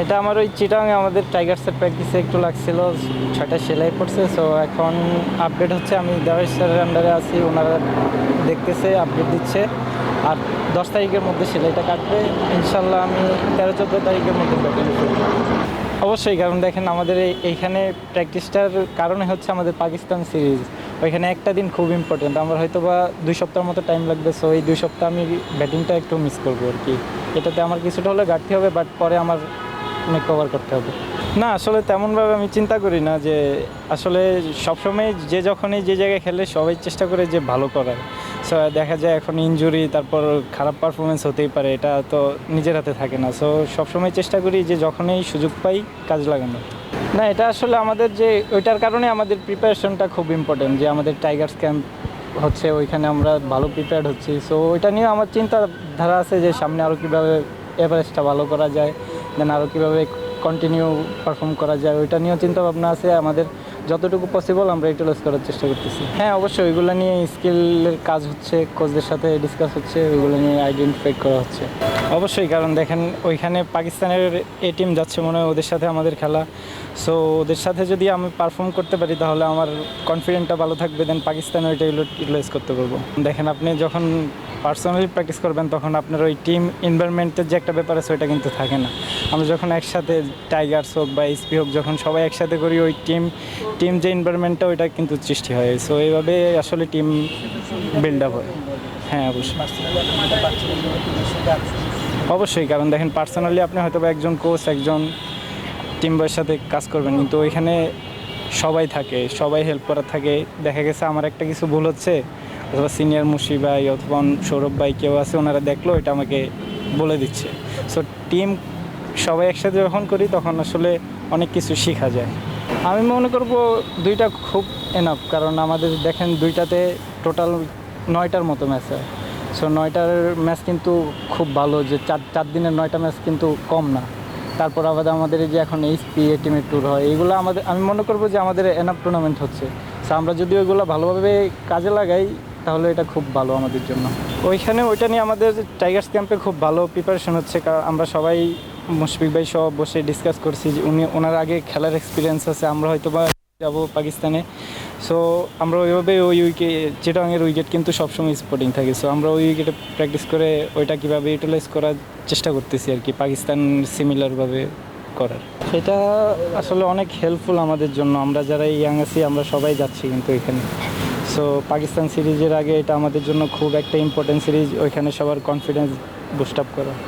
এটা আমার ওই চিটাং আমাদের টাইগার্সের প্র্যাকটিসে একটু লাগছিল। ছয়টা সেলাই পড়ছে সো এখন আপডেট হচ্ছে। আমি দেওয়ার স্যারের আন্ডারে আছি, ওনারা দেখতেছে আপডেট দিচ্ছে। আর দশ তারিখের মধ্যে সেলাইটা কাটবে। ইনশাল্লাহ আমি তেরো, চোদ্দ তারিখের মধ্যে করব। অবশ্যই, কারণ দেখেন আমাদের এই- এইখানে প্র্যাকটিসটার কারণে হচ্ছে আমাদের পাকিস্তান সিরিজ ওইখানে একটা দিন খুব ইম্পর্টেন্ট আমার হয়তো বা দুই সপ্তাহের মতো টাইম লাগবে সো এই দুই সপ্তাহ আমি ব্যাটিংটা একটু মিস করব আর কি। এটাতে আমার কিছুটা হলে ঘাটতি হবে বাট পরে আমার অনেক কভার করতে হবে। না, আসলে তেমনভাবে আমি চিন্তা করি না যে আসলে সবসময় যে যখনই যে জায়গায় খেলে সবাই চেষ্টা করে যে ভালো করার। সো দেখা যায় এখন ইনজুরি তারপর খারাপ পারফরমেন্স হতেই পারে, এটা তো নিজের হাতে থাকে না। সো সবসময় চেষ্টা করি যে যখনই সুযোগ পাই কাজ লাগানো না, এটা আসলে আমাদের যে, ওইটার কারণে আমাদের প্রিপারেশনটা খুব ইম্পর্টেন্ট যে আমাদের টাইগার্স ক্যাম্প হচ্ছে, ওইখানে আমরা ভালো প্রিপেয়ার্ড হচ্ছি। সো ওইটা নিয়ে আমার চিন্তাধারা আছে যে সামনে আরও কীভাবে এভারেস্টটা ভালো করা যায়। দেন আরও কীভাবে কন্টিনিউ পারফর্ম করা যায়, ওইটা নিয়েও চিন্তা ভাবনা আছে। আমাদের যতটুকু পসিবল আমরা ইউটিলাইজ করার চেষ্টা করতেছি। হ্যাঁ অবশ্যই, ওইগুলো নিয়ে স্কিলের কাজ হচ্ছে কোচদের সাথে ডিসকাস হচ্ছে, ওইগুলো নিয়ে আইডেন্টিফাই করা হচ্ছে। অবশ্যই, কারণ দেখেন, ওইখানে পাকিস্তানের এ টিম যাচ্ছে মনে হয় ওদের সাথে আমাদের খেলা। সো ওদের সাথে যদি আমি পারফর্ম করতে পারি, তাহলে আমার কনফিডেন্টটা ভালো থাকবে দেন পাকিস্তান ওইটা ইউটিলাইজ করতে পারব। দেখেন, আপনি যখন পার্সোনালি প্র্যাকটিস করবেন, তখন আপনার ওই টিম এনভায়রনমেন্টের যে একটা ব্যাপার আছে, ওইটা কিন্তু থাকে না। আমরা যখন একসাথে টাইগার্স হোক বা এসপি হোক, যখন সবাই একসাথে করি, ওই টিম টিম যে এনভায়রনমেন্টটা ওইটা কিন্তু সৃষ্টি হয়। সো এইভাবে আসলে টিম বিল্ড আপ হয়। হ্যাঁ অবশ্যই। অবশ্যই, কারণ দেখেন পার্সোনালি আপনি হয়তো একজন কোচ একজন টিম বয়ের সাথে কাজ করবেন, কিন্তু ওইখানে সবাই থাকে, সবাই হেল্প করার থাকে। দেখা গেছে, আমার একটা কিছু ভুল হচ্ছে অথবা সিনিয়র মুশি ভাই অথবা সৌরভ ভাই কেউ আছে, ওনারা দেখল, এটা আমাকে বলে দিচ্ছে। সো টিম সবাই একসাথে যখন করি, তখন আসলে অনেক কিছু শেখা যায়। আমি মনে করব দুইটা খুব এনাফ কারণ আমাদের দেখেন দুইটাতে টোটাল নয়টার মতো ম্যাচ হয়। সো নয়টার ম্যাচ কিন্তু খুব ভালো, যে চার চার দিনের নয়টা ম্যাচ কিন্তু কম না। তারপর আবার আমাদের যে এখন এইচপি এ টিমের ট্যুর হয়, এগুলো আমাদের আমি মনে করব যে আমাদের এনাফ টুর্নামেন্ট হচ্ছে। সো আমরা যদি ওইগুলো ভালোভাবে কাজে লাগাই তাহলে এটা খুব ভালো আমাদের জন্য। ওইখানে ওইটা নিয়ে আমাদের টাইগার্স ক্যাম্পে খুব ভালো প্রিপারেশন হচ্ছে কারণ আমরা সবাই মুশফিক ভাই সব বসে ডিসকাস করছি যে উনি, ওনার আগে খেলার এক্সপিরিয়েন্স আছে, আমরা হয়তো বা যাব পাকিস্তানে। সো আমরা ওইভাবে ওই উইকেট চিটাংয়ের উইকেট কিন্তু সবসময় স্পোর্টিং থাকে। সো আমরা ওই উইকেটে প্র্যাকটিস করে ওইটা কীভাবে ইউটিলাইজ করার চেষ্টা করতেছি আর কি, পাকিস্তান সিমিলারভাবে করার। সেটা আসলে অনেক হেল্পফুল আমাদের জন্য। আমরা যারা ইয়াং আছি, আমরা সবাই যাচ্ছি কিন্তু এখানে। সো পাকিস্তান সিরিজের আগে এটা আমাদের জন্য খুব একটা ইম্পর্টেন্ট সিরিজ ওইখানে সবার কনফিডেন্স বুস্ট আপ করা।